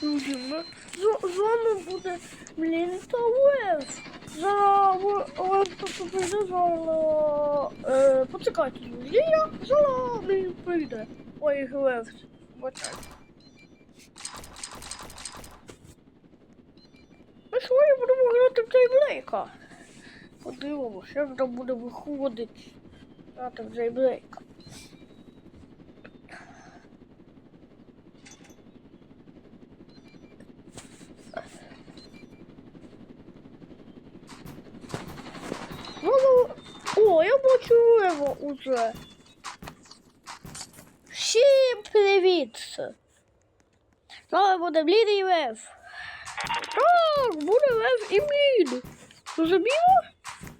Друзі, ми з, з вами буде блін та Лев. Зараз Лев тут прийде, зараз почекайте, друзі, я зараз блін прийде. Ой, Лев, бачай. Ми сьогодні будемо грати в Джейблейка. Подивимося, як там буде виходити. Грати в Джейблейка. Ну, ну, о, я бачу Лева уже. Всім привіт! Зараз буде Блід і Лев. Так, буде Лев і Блід. Зрозуміло?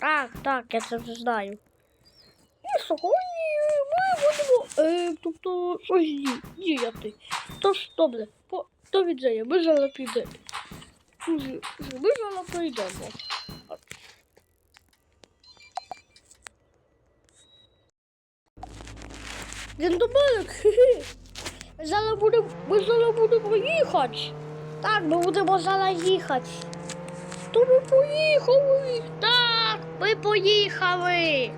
Так, так, я це вже знаю. І сьогодні ми будемо, е, тобто, щось ді- діяти. Тож, добре, по, до віджея, ми зараз підемо. Ми зараз прийдемо. Гендомелик, хе-хе. Зараз будемо, ми зараз будемо їхати. Так, ми будемо зараз їхати. То ми поїхали. Так, ми поїхали.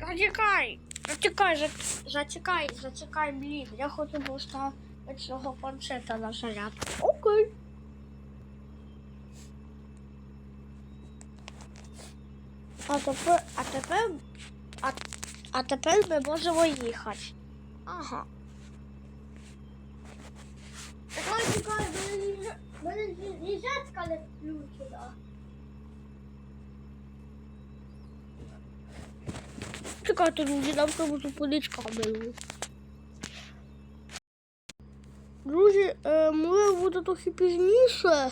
Зачекай, зачекай, зачекай, зачекай, блін. Я хочу поставити цього планшета на зарядку. Окей. А тепер, а тепер, а, а тепер ми можемо їхати. Ага. Чекай, чекай, мене їжачка не включена. Чекайте, друзі, нам треба зупинити камеру. Друзі, е, моє буде трохи пізніше.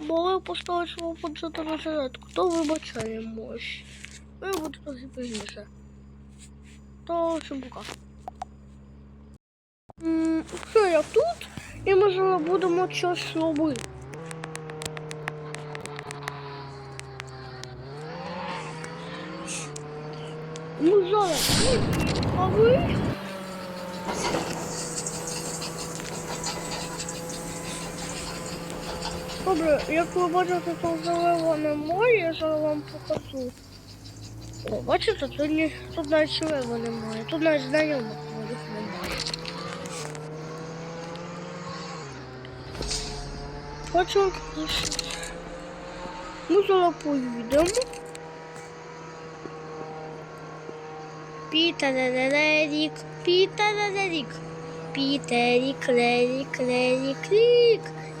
Могли поставити свого планшета на зарядку, то вибачаємось. Моє буде трохи пізніше. То всім пока. Все, я тут, і ми зараз будемо щось робити. Ну зараз, а ви? Добре, як ви бачите, то зелена немає, я зараз вам покажу. О, бачите, тут, ні, тут навіть шлема немає, тут навіть знайомих моїх немає. Хочу. Ми зараз поїдемо. Пітерерік, Пітерерік, Пітерік,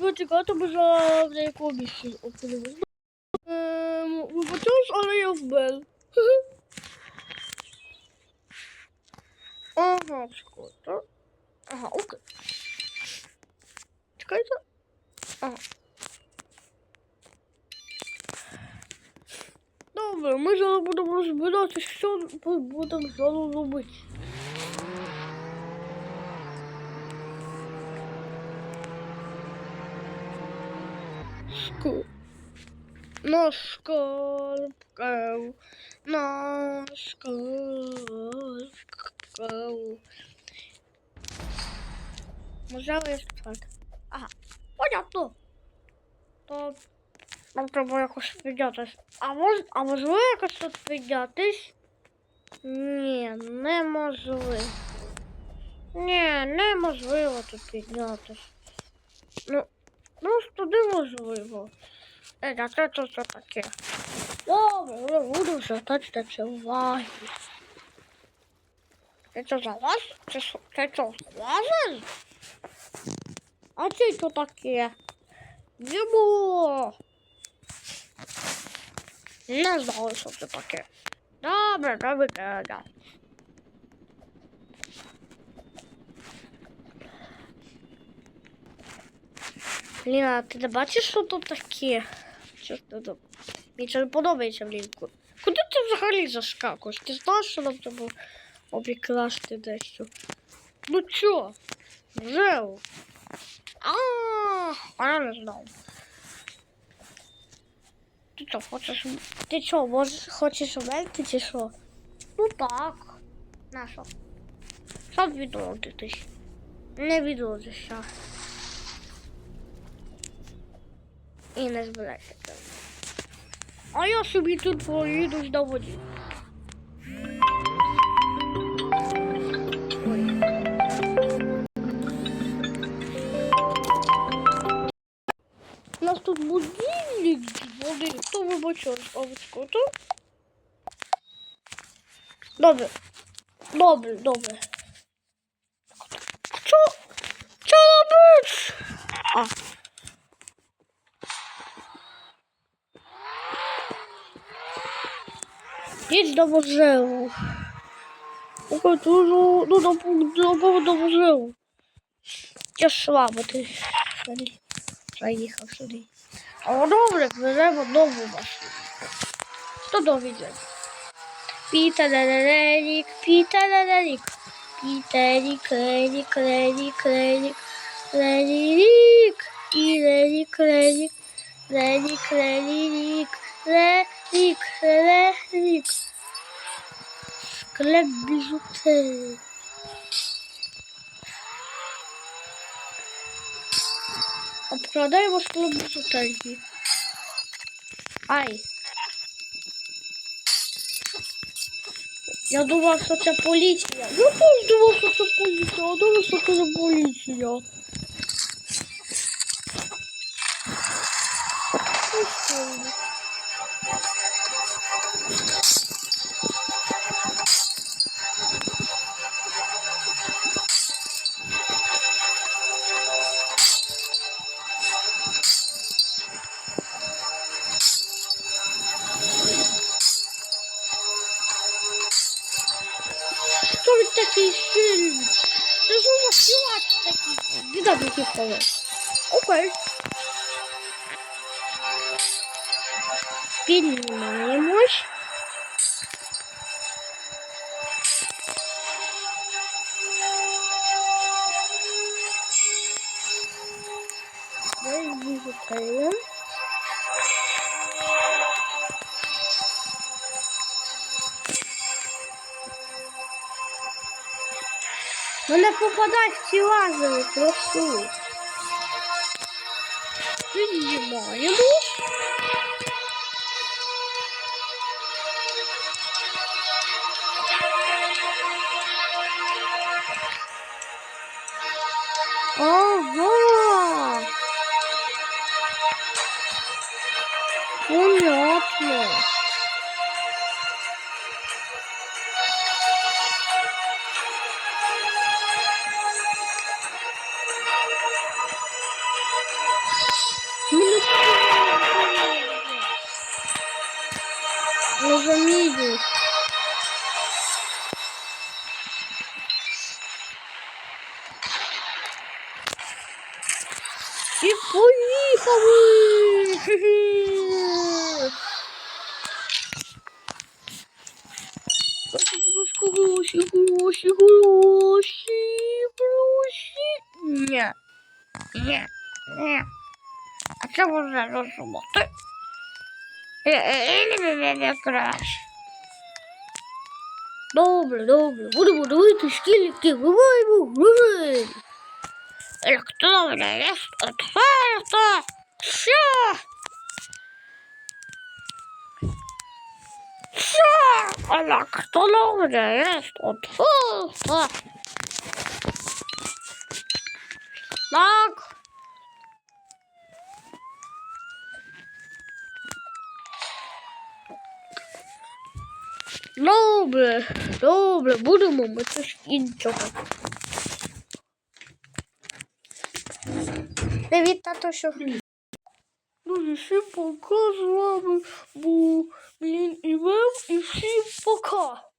Витікати бажала в якомусь опілювати. Вибачаюсь, але я вбив. Ага, шкода. Ага, окей. Чекайте. Ага. Добре, ми зараз будемо розбиратися, що ми будемо зараз робити. Ску. На шкалпкав, на шкалпкав. Можливо, я спочатку. Ага, понятно. То нам треба якось піднятись. А мож, а можливо якось тут піднятись? Ні, неможливо. Ні, неможливо тут піднятись. Ну, просто неможливо. Е, а це що таке? Добре, я буду звертати це уваги. Це що за вас? Це що, що, лазер? А це то таке? Йому. Не знаю, що це таке. Добре, добре, добре. Ліна, ти не бачиш, що тут таке? Що ж тут? Мені це не подобається влітку. Куди ти взагалі заскакуєш? Ти знаєш, що нам треба обікрасти дещо? Ну чо? Жив. А, а я не знав. Ти що, хочеш? Ти що, можеш, хочеш умерти чи що? Ну так. На що? Щоб відродитись. Не відродишся. І не збирайся. А я собі тут поїду на воді. Нас тут будильник води. Хто вибачає, бабочку, то? Добре. Добре, добре. Що? Що робиш? А. Їдь до музею. Ой, дуже, ну, до, до, до музею. Я ти сюди. Заїхав сюди. А добре, веземо нову машину. Хто довідять? Пітерелік, Пітерелік. Пітерік, Лелік, Лелік, Лелік, Лелік, і Лелік. Склеп біжутери. Обкрадаємо склеп біжутерії. Ай. Я думав, що це поліція. Я теж думав, що це поліція, а думав, що це не поліція. Ну, що bir takıyorsun. Nasıl nasıl takıyorsun? Bir dakika sonra. Okay. Bilmiyormuş. Böyle bir. Не попадай в ці лазери, прошу. Піднімаємо. Ага. Понятно. Заміду. І поїхали! Хе-хе. Гроші, гроші, гроші, гроші. Ні. Ні. Ні. А це вже розуміти. Или не краще. Добре, добре. Будемо дивити, скільки виваємо грошей. Електронний лист відкрито. Що? Що? Електронний лист відкрито. Так. Добре, добре, будемо ми щось іншого. Привіт, татусю. Друзі, всім пока з вами був Блін і Мем, і всім пока.